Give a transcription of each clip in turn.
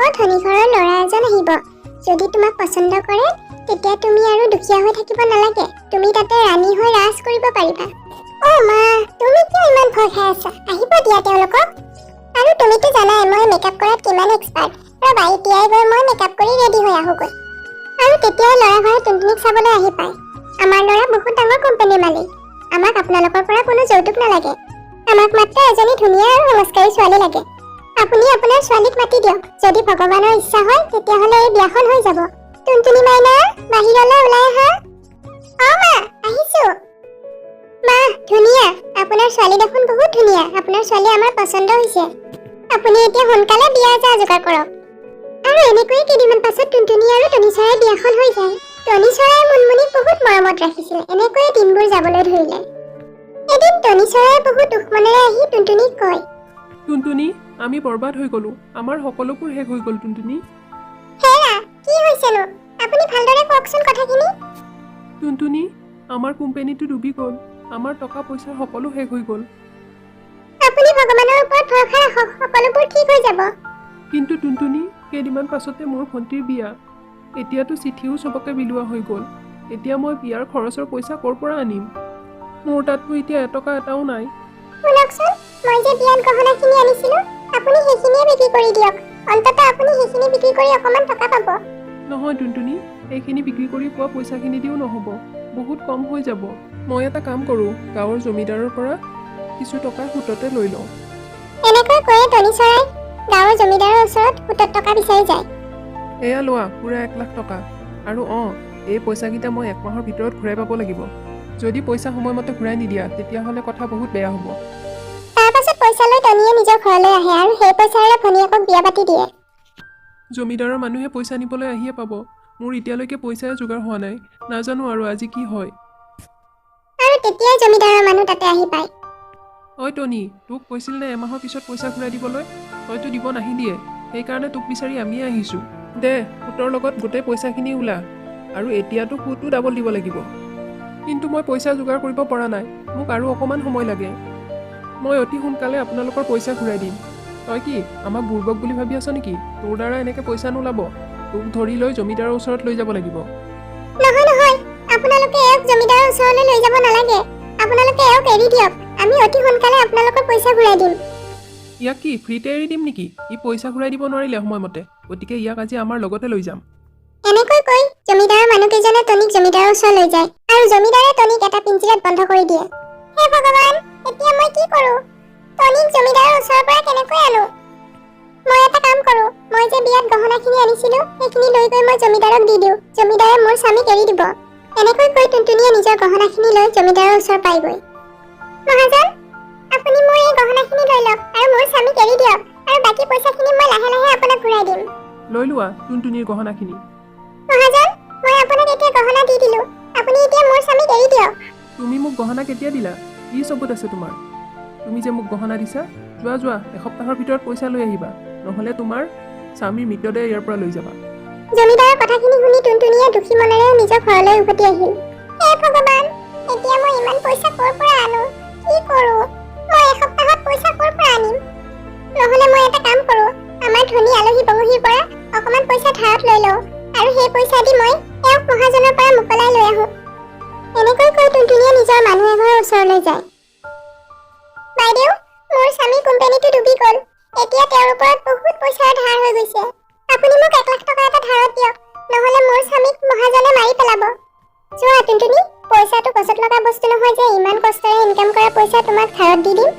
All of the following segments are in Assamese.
বৰ ধনী ঘৰৰ ল'ৰা এজন আহিব। যদি তোমাক পচন্দ কৰে তেতিয়া তুমি আৰু দুখীয়া হৈ থাকিব নালাগে। তুমি তাতে ৰাণী হৈ ৰাজ কৰিব পাৰিবা। অ' মা তুমি কিয় ইমান ভয় খাই আছা? আহিব দিয়া তেওঁলোকক। আৰু তুমিতো জানাই মই মেকআপ কৰাত কিমান এক্সপাৰ্ট ৰ'বা এতিয়াই গৈ মই মেকআপ কৰি ৰেডি হৈ আহোগৈ। আৰু তেতিয়াই ল'ৰা ঘৰে টুনটুনিক চাবলৈ আহি পায়। আমাৰ ল'ৰা বহুত ডাঙৰ কোম্পানীৰ মালিক। আমাক আপোনালোকৰ পৰা কোনো যৌতুক নালাগে। আমাক মাত্ৰ এজনী ধুনীয়া আৰু সংস্কাৰী ছোৱালী লাগে। আপুনি আপোনাৰ ছোৱালীক মাতি দিয়ক। যদি ভগৱানৰ ইচ্ছা হয়, তেতিয়াহ'লে এই বিয়াখন হৈ যাব। টুনটুনি মাইনা বাহিৰলৈ ওলাই আহা। অ, মা, আহিছো। মা, ধুনীয়া। আপোনাৰ ছোৱালী দেখোন বহুত ধুনীয়া। আপোনাৰ ছোৱালী আমাৰ পচন্দ হৈছে। আপুনি এতিয়া সোনকালে বিয়া যা যোগাৰ কৰক। আৰু এনেকৈয়ে কেইদিনমান পাছত টুনটুনি আৰু টনি চৰাইৰ বিয়াখন হৈ যায়। টনি চৰাই মুনমুনিক বহুত মৰমত ৰাখিছিল। এনেকৈয়ে দিনবোৰ যাবলৈ ধৰিলে। এদিন টনি চৰাই বহুত দুখ মনেৰে আহি টুনটুনিক কয়, টুনটুনি আমি বৰবাদ হৈ গ'লো। আমাৰ সকলোবোৰ শেষ হৈ গ'ল টুনটুনি। হেৰা কি হৈছেনো? আপুনি ভালদৰে কওকচোন কথাখিনি। টুনটুনি আমাৰ কোম্পানীটো ডুবি গ'ল। আমাৰ টকা পইচা সকলো শেষ হৈ গ'ল। আপুনি ভগৱানৰ ওপৰত ভৰসা ৰাখক সকলোবোৰ ঠিক হৈ যাব। কিন্তু টুনটুনি কেইদিনমান পাছতে মোৰ ভণ্টিৰ বিয়া। এতিয়াতো চিঠিও চবকে বিলোৱা হৈ গ'ল। এতিয়া মই বিয়াৰ খৰচৰ পইচা ক'ৰ পৰা আনিম? মোৰ তাততো এতিয়া এটকা এটাও নাই। শুনকচোন মই যে বিয়াত গহনাখিনি আনিছিলো আপুনি সেইখিনিয়ে বিক্ৰী কৰি দিয়ক। অন্ততঃ আপুনি সেইখিনি বিক্ৰী কৰি অকণমান টকা পাব। নহয় টুনটুনি এইখিনি বিক্ৰী কৰি পোৱা পইচাখিনি দিও নহ'ব। বহুত কম হৈ যাব। মই এটা কাম কৰোঁ গাঁৱৰ জমিদাৰৰ পৰা কিছু টকা সুততে লৈ লওঁ। এনেকৈ কৈয়ে টনি চৰাই গাঁৱৰ জমিদাৰৰ ওচৰত সুতত টকা বিচাৰি যায়। এয়া লোৱা পূৰা এক লাখ টকা। আৰু অঁ এই পইচাকেইটা মই এক মাহৰ ভিতৰত ঘূৰাই পাব লাগিব। যদি পইচা সময়মতে ঘূৰাই নিদিয়া তেতিয়াহ'লে কথা বহুত বেয়া হ'ব। পইচা লৈ টনিয়ে নিজৰ ঘৰলৈ আহে আৰু সেই পইচাৰে ভনীয়েকক বিয়া পাতি দিয়ে। জমিদাৰৰ মানুহে পইচা নিবলৈ আহিয়ে পাব। মোৰ এতিয়ালৈকে পইচাই যোগাৰ হোৱা নাই। নাজানো আৰু আজি কি হয়। আৰু তেতিয়াই জমিদাৰৰ মানুহ তাতে আহি পায়। ঐ টনি তোক কৈছিল নে এমাহৰ পিছত পইচা ঘূৰাই দিবলৈ? তইতো দিব নাহিলিয়ে। সেইকাৰণে তোক বিচাৰি আমিয়ে আহিছোঁ। দে সুতৰ লগত গোটেই পইচাখিনি ওলা। আৰু এতিয়াতো সুতো ডাবল দিব লাগিব। কিন্তু মই পইচা যোগাৰ কৰিব পৰা নাই। মোক আৰু অকণমান সময় লাগে। মই অতি সোনকালে আপোনালোকৰ পইচা ঘূৰাই দিম। তই কি আমাক বুৰ্বক বুলি ভাবি আছ নেকি? তোৰ দ্বাৰা এনেকৈ পইচা নোলাব। তোক ধৰি লৈ জমিদাৰৰ ওচৰত লৈ যাব লাগিব। নহয় নহয়। আপোনালোকে এওঁক জমিদাৰৰ ওচৰলৈ লৈ যাব নালাগে। আপোনালোকে এওঁক এৰি দিয়ক। আমি অতি সোনকালে আপোনালোকৰ পইচা ঘূৰাই দিম। ইয়াক কি ফ্ৰীতে এৰি দিম নেকি? ই পইচা ঘূৰাই দিব নোৱাৰিলে সময়মতে। গতিকে ইয়াক আজি আমাৰ লগতে লৈ যাম। এনেকৈ কৈ জমিদাৰৰ মানুহকেইজনে টনিক জমিদাৰৰ ওচৰলৈ যায় আৰু জমিদাৰে টনিক এটা পিঞ্জিৰাত বন্ধ কৰি দিয়ে। হে ভগৱান এতিয়া মই কি কৰোঁ? টনিক জমিদাৰৰ ওচৰৰ পৰা কেনেকৈ আনো? মই এটা কাম কৰোঁ মই যে বিয়াত গহনাখিনি আনিছিলোঁ সেইখিনি লৈ গৈ মই জমিদাৰক দি দিওঁ জমিদাৰে মোৰ স্বামীক এৰি দিব। এনেকৈ কৈ টুনটুনিয়ে নিজৰ গহনাখিনি লৈ জমিদাৰৰ ওচৰ পায়গৈ। মহাজন আপুনি মোৰ এই গহনাখিনি লৈ লওক আৰু মোৰ স্বামীক এৰি দিয়ক আৰু বাকী পইচাখিনি মই লাহে লাহে আপোনাক ঘূৰাই দিম। লৈ লোৱা টুনটুনিৰ গহনাখিনি। মহাজন মই আপোনাক এতিয়া গহনা দি দিলো আপুনি এতিয়া মোৰ স্বামীক এৰি দিয়ক। তুমি মোক গহনা কেতিয়া দিলা? কি চবুত আছে তোমাৰ? তুমি যে মোক গহনা দিছা যোৱা যোৱা এসপ্তাহৰ ভিতৰত পইচা লৈ আহিবা। নহ'লে তোমাৰ স্বামীৰ মৃতদেহ ইয়াৰ পৰা লৈ যাবা। জমিদাৰৰ কথাখিনি শুনি টুনটুনিয়ে দুখী মনেৰে নিজৰ ঘৰলৈ উভতি আহিল। হে ভগৱান এতিয়া মই ইমান পইচা ক'ৰ পৰা আনো? কি কৰোঁ? মই এসপ্তাহত পইচা ক'ৰ পৰা আনিম? নহ'লে মই এটা কাম কৰোঁ আমাৰ ধনী আলহী বগহীৰ পৰা অকণমান পইচা ধাৰত লৈ লওঁ। আৰু সেই পইচা দি মই এওঁক মহাজনৰ পৰা মোকলাই লৈ আহোঁ। এনেকৈ কৈ টুনটুনিয়ে নিজৰ মানুহ এঘৰৰ ওচৰলৈ যায়। বাইদেউ মোৰ স্বামী কোম্পানীটো ডুবি গ'ল। এতিয়া তেওঁৰ ওপৰত বহুত পইচাৰ ধাৰ হৈ গৈছে। আপুনি মোক এক লাখ টকা এটা ধাৰত দিয়ক নহ'লে মোৰ স্বামীক মহাজনে মাৰি পেলাব। চোৱা টুনটুনি পইচাটো গছত লগা বস্তু নহয় যে ইমান কষ্টেৰে ইনকাম কৰা পইচা তোমাক ধাৰত দি দিম।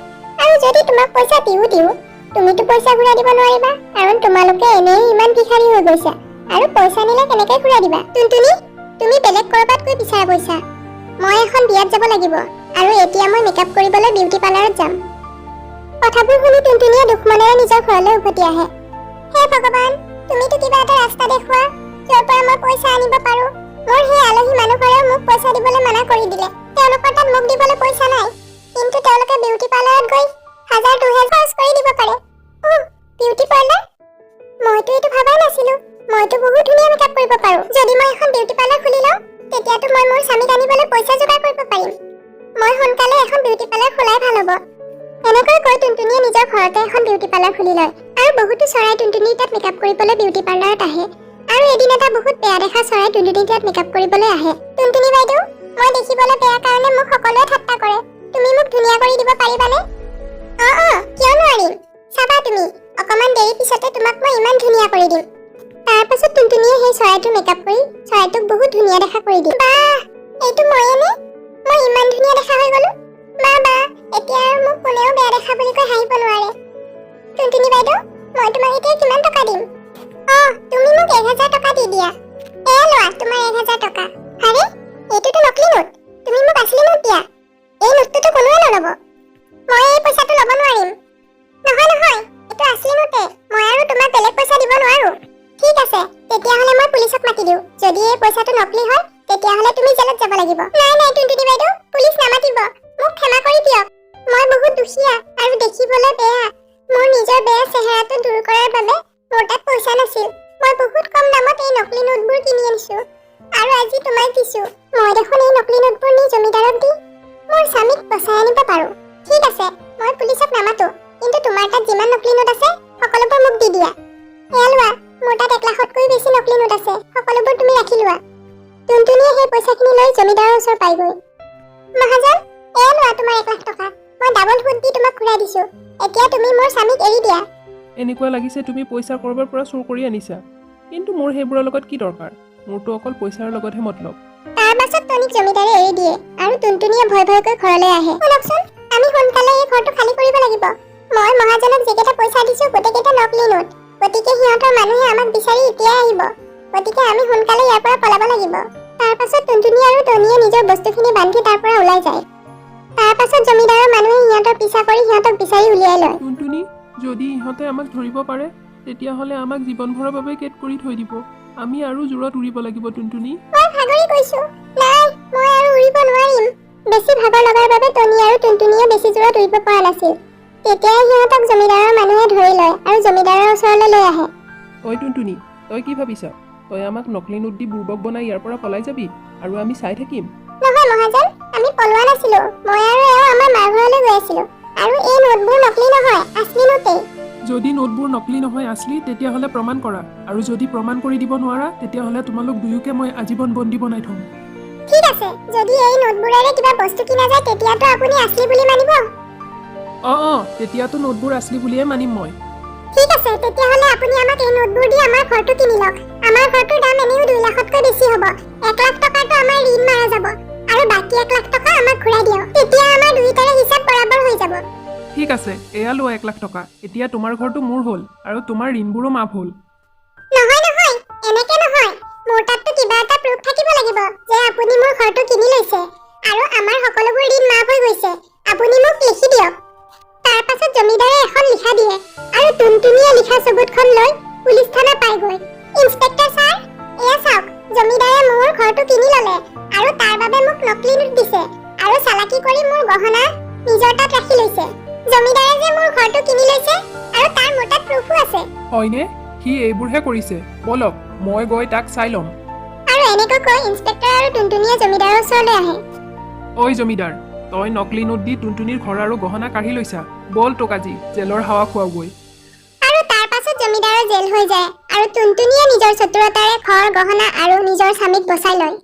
আৰু যদি তোমাক পইচা দিও দিও তুমিতো পইচা ঘূৰাই দিব নোৱাৰিবা কাৰণ তোমালোকে এনেই ইমান ভিখাৰী হৈ গৈছা। আৰু পইচা নিলে কেনেকৈ ঘূৰাই দিবা? টুনটুনি তুমি বেলেগ ক'ৰবাত গৈ বিচাৰা পইচা মই এখন বিয়াত যাব লাগিব আৰু এতিয়া মই মেকআপ কৰিবলৈ বিউটি পাৰ্লাৰত যাম। কথাবোৰ শুনি টুনটুনিয়ে দুখ মনেৰে নিজৰ ঘৰলৈ উভতি আহে। হে ভগৱান তুমিতো কিবা এটা ৰাস্তা দেখুওৱা য'ৰ পৰা মই পইচা আনিব পাৰোঁ। মোৰ সেই আলহী মানুহঘৰেও মোক পইচা দিবলৈ মানা কৰি দিলে। তেওঁলোকৰ তাত মোক দিবলৈ পইচা নাই। কিন্তু তেওঁলোকে বিউটি পাৰ্লাৰত গৈ হাজাৰ দুহেজাৰ খৰচ কৰি দিব পাৰে। বিউটি পাৰ্লাৰ মইতো এইটো ভবাই নাছিলো। মইতো বহুত ধুনীয়া মেকআপ কৰিব পাৰোঁ। যদি মই এখন বিউটি পাৰ্লাৰ খুলি লওঁ তেতিয়াতো মই মোৰ স্বামীক আনিবলৈ পইচা যোগাৰ কৰিব পাৰিম। মই সোনকালে এখন বিউটি পাৰ্লাৰ খোলাই ভাল হ'ব। এনেকৈ কৈ টুনটুনিয়ে নিজৰ ঘৰতে এখন বিউটি পাৰ্লাৰ খুলি লয় আৰু বহুতো চৰাই টুনটুনিৰ তাত মেকআপ কৰিবলৈ বিউটি পাৰ্লাৰত আহে। আৰু এদিন এটা বহুত বেয়া দেখা চৰাই টুনটুনিৰ তাত মেকআপ কৰিবলৈ আহে। টুনটুনি বাইদেউ মই দেখিবলৈ বেয়া কাৰণে মোক সকলোৱে ঠাট্টা কৰে। তুমি মোক ধুনীয়া কৰি দিব পাৰিবানে? অ অ কিয় নোৱাৰিম চাবা তুমি অকমান দেৰি পিছতে তোমাক মই ইমান ধুনীয়া কৰি দিম। পাছত টুনটুনিয়ে সেই চৰাইটোৰ মেকআপ কৰি চৰাইটোক বহুত ধুনীয়া দেখা কৰি দিয়ে। বাহ এইটো ময়ে নে? মই ইমান ধুনীয়া দেখা হৈ গলো? বা বা এতিয়া আৰু মোক কোনেও বেয়া দেখা বুলি কৈ হাঁহিব নোৱাৰে। টুনটুনি বাইদেউ মই তোমাক এতিয়া কিমান টকা দিম? অ তুমি মোক এক হাজাৰ টকা দি দিয়া। এয়া লোৱা তোমাৰ এক হাজাৰ টকা। আৰে এইটোতো নকলি নোট। তুমি মোক আছলি নোট দিয়া। এই নোটটোতো কোনোৱে নল'ব। মই এই পইচাটো ল'ব নোৱাৰিম। নহয় নহয় এইটো আছলি নোটে। মই আৰু তোমাক বেলেগ পইচা তেতিয়াহ'লে মই পুলিচক মাতি দিওঁ। যদি এই পইচাটো নকলি হয় তেতিয়াহ'লে তুমি জেলত যাব লাগিব। নাই নাই টুনটুনি বাইদেউ পুলিচ নামাতিব। মোক ক্ষমা কৰি দিয়ক। মই বহুত দুখীয়া আৰু দেখিবলৈ বেয়া। মোৰ নিজৰ বেয়া চেহেৰাটো দূৰ কৰাৰ বাবে মোৰ তাত পইচা নাছিল। মই বহুত কম দামত এই নকলি নোটবোৰ কিনি আনিছো। আৰু আজি তোমাক দিছো। মই দেখোন এই নকলি নোটবোৰ নি জমিদাৰক দি মোৰ স্বামীক বচাই আনিব পাৰো। ঠিক আছে মই পুলিচক নামাতো। কিন্তু তোমাৰ তাত যিমান নকলি নোট আছে সকলোবোৰ মোক দি দিয়া। এয়া লোৱা মোৰ তাত এক লাখতকৈ বেছি নকলি নোট আছে। সকলোবোৰ তুমি ৰাখি লোৱা। টুনটুনিয়ে সেই পইচাখিনি লৈ জমিদাৰৰ ওচৰ পাইগৈ। মহাজন এয়া লোৱা তোমাৰ এক লাখ টকা। মই ডাবল সুদ দি তোমাক ঘূৰাই দিছো। এতিয়া তুমি মোৰ স্বামীক এৰি দিয়া। এনেকুৱা লাগিছে তুমি পইচা ক'ৰবাৰ পৰা চুৰ কৰি আনিছা। কিন্তু মোৰ সেইবোৰৰ লগত কি দৰকাৰ? মোৰতো অকল পইচাৰ লগতহে মতলব। তাৰ পাছত টনিক জমিদাৰে এৰি দিয়ে আৰু টুনটুনিয়ে ভয় ভয়কৈ ঘৰলৈ আহে। শুনকচোন আমি সোনকালে এই ঘৰটো খালী কৰিব লাগিব। মই মহাজনক যিকেইটা পইচা দিছো গোটেইকেইটা নকলি নোট। গতিকে সিহঁতৰ মানুহে আমাক বিচাৰি এতিয়াই আহিব। গতিকে আমি সোনকালে ইয়াৰ পৰা পলাব লাগিব। তাৰ পাছত টুনটুনি আৰু টনিয়ে নিজৰ বস্তুখিনি বান্ধি তাৰ পৰা ওলাই যায়। তাৰ পাছত জমিদাৰৰ মানুহে সিহঁতৰ পিছা কৰি সিহঁতক বিচাৰি উলিয়াই লয়। টুনটুনি যদি ইহঁতে আমাক ধৰিব পাৰে তেতিয়াহ'লে আমাক জীৱনভৰৰ বাবে কেদ কৰি থৈ দিব। আমি আৰু জোৰত উৰিব লাগিব টুনটুনি। মই ভাগৰি গৈছো। নাই মই আৰু উৰিব নোৱাৰিম। বেছি ভাগৰ লগাৰ বাবে টনি আৰু টুনটুনিয়ে বেছি জোৰত উৰিব পৰা নাছিল। তেতিয়াই সিহঁতক জমিদাৰৰ মানুহে ধৰি লয় আৰু জমিদাৰৰ ওচৰলৈ লৈ আহে। ঐ টুনটুনি তই কি ভাবিছা? তই আমাক নকলি নোট দি বুৰ্বক বনাই ইয়াৰ পৰা পলাই যাবি আৰু আমি চাই থাকিম। নহয় মহাজন আমি পলোৱা নাছিলো। মই আৰু এওঁ আমাৰ মাৰ ঘৰলৈ গৈ আছিলো। আৰু এই নোটবোৰ নকলি নহয় আছলি নোটেই। যদি নোটবোৰ নকলি নহয় আছলি তেতিয়াহ'লে প্ৰমাণ কৰা। আৰু যদি প্ৰমাণ কৰি দিব নোৱাৰা তেতিয়াহ'লে তোমালোক দুয়োকে মই আজীৱন বন্দী বনাই থ'ম। ঠিক আছে যদি এই নোটবোৰেৰে কিবা বস্তু কিনা যায় তেতিয়াতো আপুনি আছলি বুলি মানিব। অঁ অঁ তেতিয়াতো নোটবোৰ আছলি বুলিয়ে মানিম মই। ঠিক আছে তেতিয়াহ'লে আপুনি আমাক এই নোটবোৰ দি আমাৰ ঘৰটো কিনি লওক। আমাৰ ঘৰটোৰ দাম এনেও দুই লাখতকৈ বেছি হ'ব। এক লাখ টকাটো আমাৰ ঋণ মাৰা যাব। আৰু বাকী এক লাখ টকা আমাক ঘূৰাই দিয়ক। তেতিয়া আমাৰ দুয়োটাৰে হিচাপ বৰাবৰ হৈ যাব। ঠিক আছে এয়া লোৱা এক লাখ টকা। এতিয়া তোমাৰ ঘৰটো মোৰ হ'ল আৰু তোমাৰ ঋণবোৰো মাফ হ'ল। নহয় নহয় এনেকে নহয়। মোৰ তাততো কিবা এটা প্ৰুফ থাকিব লাগিব যে আপুনি মোৰ ঘৰটো কিনি লৈছে। আৰু আমাৰ সকলোবোৰ ঋণ মাফ হৈ গৈছে। আপুনি মোক লিখি দিয়ক। তাৰ পাছত জমিদাৰে এখন লিখা দিয়ে আৰু টুনটুনিয়ে লিখা চবুতখন লৈ পুলিচ থানা পায়গৈ ইন্সপেক্টৰ ছাৰ এয়া চাওক জমিদাৰে মোৰ ঘৰটো কিনি ল'লে আৰু তাৰ বাবে মোক নকলি নোট দিছে আৰু চালাকি কৰি মোৰ গহনা নিজৰ তাত ৰাখি লৈছে। জমিদাৰে যে মোৰ ঘৰটো কিনি লৈছে আৰু তাৰ মোৰ তাত প্ৰুফো আছে। হয়নে? সি এইবোৰহে কৰিছে। বলক মই গৈ তাক চাই ল'ম। আৰু এনেকৈ কৈ ইন্সপেক্টৰ আৰু টুনটুনিয়ে জমিদাৰৰ ওচৰলৈ আহে। ঐ জমিদাৰ তই নকলি নোট দি টুনটুনিৰ ঘৰ আৰু গহনা কাঢ়ি লৈছা। বল তোক আজি জেলৰ হাৱা খুৱাওগৈ জেল হৈ যায় আৰু টুনটুনিয়ে নিজৰ চতুৰতাৰে ঘৰ গহনা আৰু নিজৰ স্বামীক বচাই লয়।